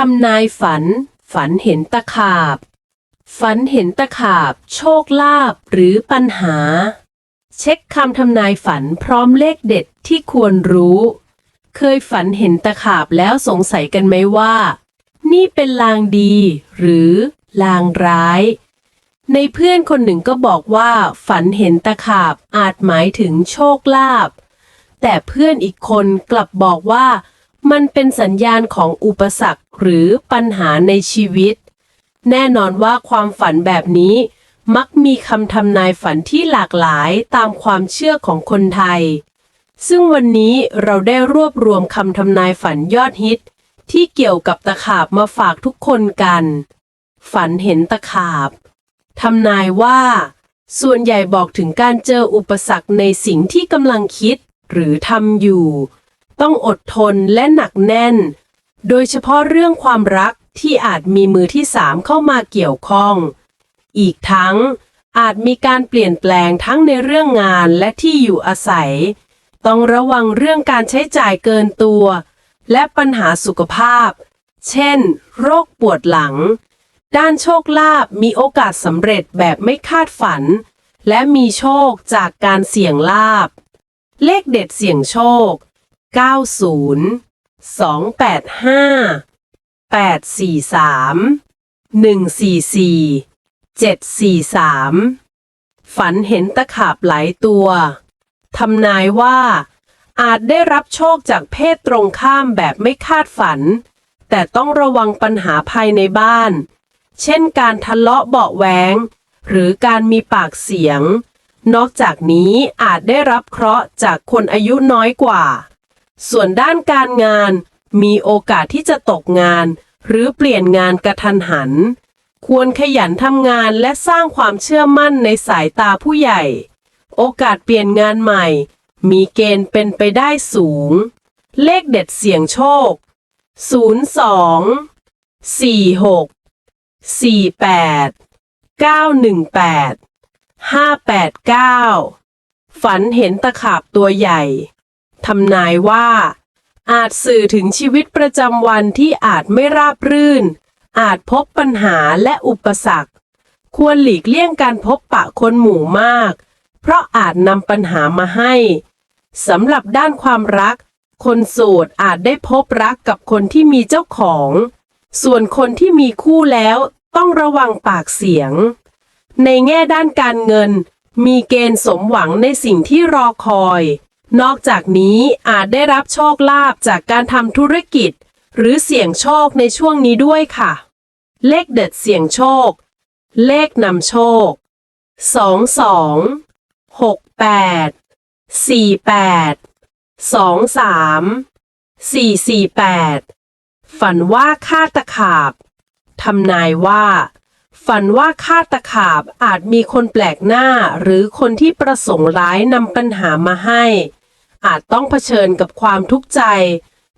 ทำนายฝัน ฝันเห็นตะขาบ ฝันเห็นตะขาบ โชคลาภหรือปัญหา เช็คคำทำนายฝันพร้อมเลขเด็ดที่ควรรู้ เคยฝันเห็นตะขาบแล้วสงสัยกันไหมว่า นี่เป็นลางดี หรือลางร้าย ในเพื่อนคนหนึ่งก็บอกว่า ฝันเห็นตะขาบอาจหมายถึงโชคลาภแต่เพื่อนอีกคนกลับบอกว่า มันเป็นสัญญาณของอุปสรรคหรือปัญหาในชีวิต แน่นอนว่าความฝันแบบนี้ มักมีคำทำนายฝันที่หลากหลายตามความเชื่อของคนไทย ซึ่งวันนี้เราได้รวบรวมคำทำนายฝันยอดฮิต ที่เกี่ยวกับตะขาบมาฝากทุกคนกัน ฝันเห็นตะขาบทำนายว่า ส่วนใหญ่บอกถึงการเจออุปสรรคในสิ่งที่กำลังคิดหรือทำอยู่ ต้องอดทนและหนักแน่น โดยเฉพาะเรื่องความรักที่อาจมีมือที่สามเข้ามาเกี่ยวข้อง อีกทั้งอาจมีการเปลี่ยนแปลงทั้งในเรื่องงานและที่อยู่อาศัย ต้องระวังเรื่องการใช้จ่ายเกินตัว และปัญหาสุขภาพ เช่น โรคปวดหลัง ด้านโชคลาภมีโอกาสสำเร็จแบบไม่คาดฝัน และมีโชคจากการเสี่ยงลาบ เลขเด็ดเสี่ยงโชค 90 285 843 144 743 ฝันเห็นตะขาบหลายตัวทำนายว่า อาจได้รับโชคจากเพศตรงข้ามแบบไม่คาดฝัน แต่ต้องระวังปัญหาภายในบ้าน เช่นการทะเลาะเบาะแวงหรือการมีปากเสียง นอกจากนี้อาจได้รับเคราะห์จากคนอายุน้อยกว่า ส่วนด้านการงาน มีโอกาสที่จะตกงาน หรือเปลี่ยนงานกระทันหัน ควรขยันทำงานและสร้างความเชื่อมั่นในสายตาผู้ใหญ่ โอกาสเปลี่ยนงานใหม่ มีเกณฑ์เป็นไปได้สูง เลขเด็ดเสี่ยงโชค 02 46 48 918 589 ฝันเห็นตะขาบตัวใหญ่ ทำนายว่า อาจสื่อถึงชีวิตประจำวันที่อาจไม่ราบรื่น อาจพบปัญหาและอุปสรรค ควรหลีกเลี่ยงการพบปะคนหมู่มาก เพราะอาจนำปัญหามาให้สำหรับด้านความรัก คนโสดอาจได้พบรักกับคนที่มีเจ้าของ ส่วนคนที่มีคู่แล้วต้องระวังปากเสียง ในแง่ด้านการเงิน มีเกณฑ์สมหวังในสิ่งที่รอคอย นอกจากนี้อาจได้รับโชคลาภจากการทำธุรกิจ หรือเสี่ยงโชคในช่วงนี้ด้วยค่ะ เลขเด็ดเสี่ยงโชค เลขนำโชค 22 68 48 23 448 ฝันว่าฆ่าตะขาบทำนายว่าฝันว่าฆาตะขาบอาจมีคนแปลกหน้าหรือคนที่ประสงค์ร้ายนำปัญหามาให้ อาจต้องเผชิญกับความทุกข์ใจ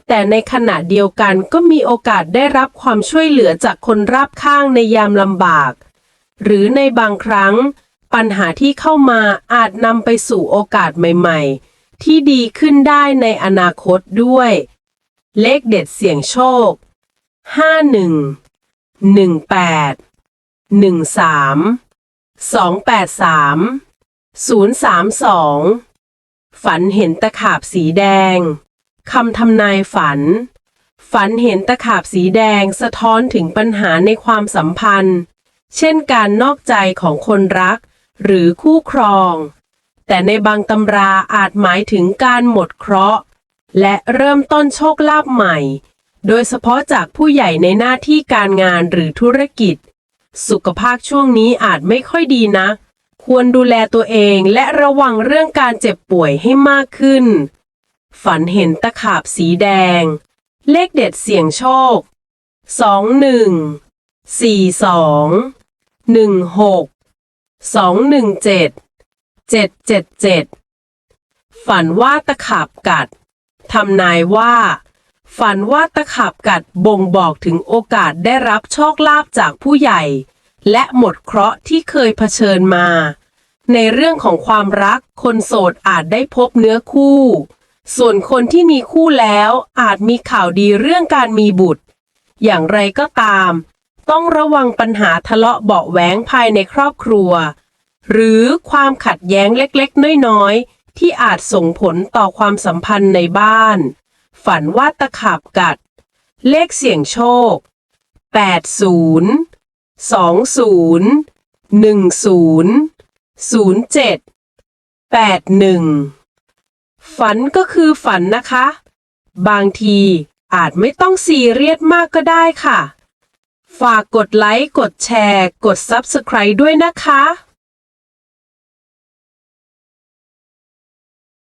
แต่ในขณะเดียวกันก็มีโอกาสได้รับความช่วยเหลือจากคนรับข้างในยามลำบาก หรือในบางครั้ง ปัญหาที่เข้ามาอาจนำไปสู่โอกาสใหม่ ๆ ที่ดีขึ้นได้ในอนาคตด้วย เลขเด็ดเสี่ยงโชค 51 18 13 283 032 ฝันเห็นตะขาบสีแดง คำทำนายฝัน ฝันเห็นตะขาบสีแดงสะท้อนถึงปัญหาในความสัมพันธ์ เช่นการนอกใจของคนรัก หรือคู่ครอง แต่ในบางตำราอาจหมายถึงการหมดเคราะห์ และเริ่มต้นโชคลาภใหม่ โดยเฉพาะจากผู้ใหญ่ในหน้าที่การงานหรือธุรกิจ สุขภาพช่วงนี้อาจไม่ค่อยดีนะ ควรดูแลตัวเองและระวังเรื่องการเจ็บป่วยให้มากขึ้น ฝันเห็นตะขาบสีแดง เลขเด็ดเสี่ยงโชค 21 42 16 217 777 ฝันว่าตะขาบกัด ทำนายว่า ฝันว่าตะขาบกัดบ่งบอกถึงโอกาสได้รับโชคลาภจากผู้ใหญ่ และหมดเคราะห์ที่เคยเผชิญมา ในเรื่องของความรักคนโสดอาจได้พบเนื้อคู่ ส่วนคนที่มีคู่แล้วอาจมีข่าวดีเรื่องการมีบุตร อย่างไรก็ตาม ต้องระวังปัญหาทะเลาะเบาแหวงภายในครอบครัว หรือความขัดแย้งเล็กๆ น้อยๆ ที่อาจส่งผลต่อความสัมพันธ์ในบ้าน ฝันว่าตะขาบกัด เลขเสี่ยงโชค 80 สองศูนย์หนึ่งศูนย์ศูนย์เจ็ดแปดหนึ่งฝันก็คือฝันนะคะ บางทีอาจไม่ต้องซีเรียสมากก็ได้ค่ะ ฝากกดไลค์ กดแชร์ กด Subscribe ด้วยนะคะ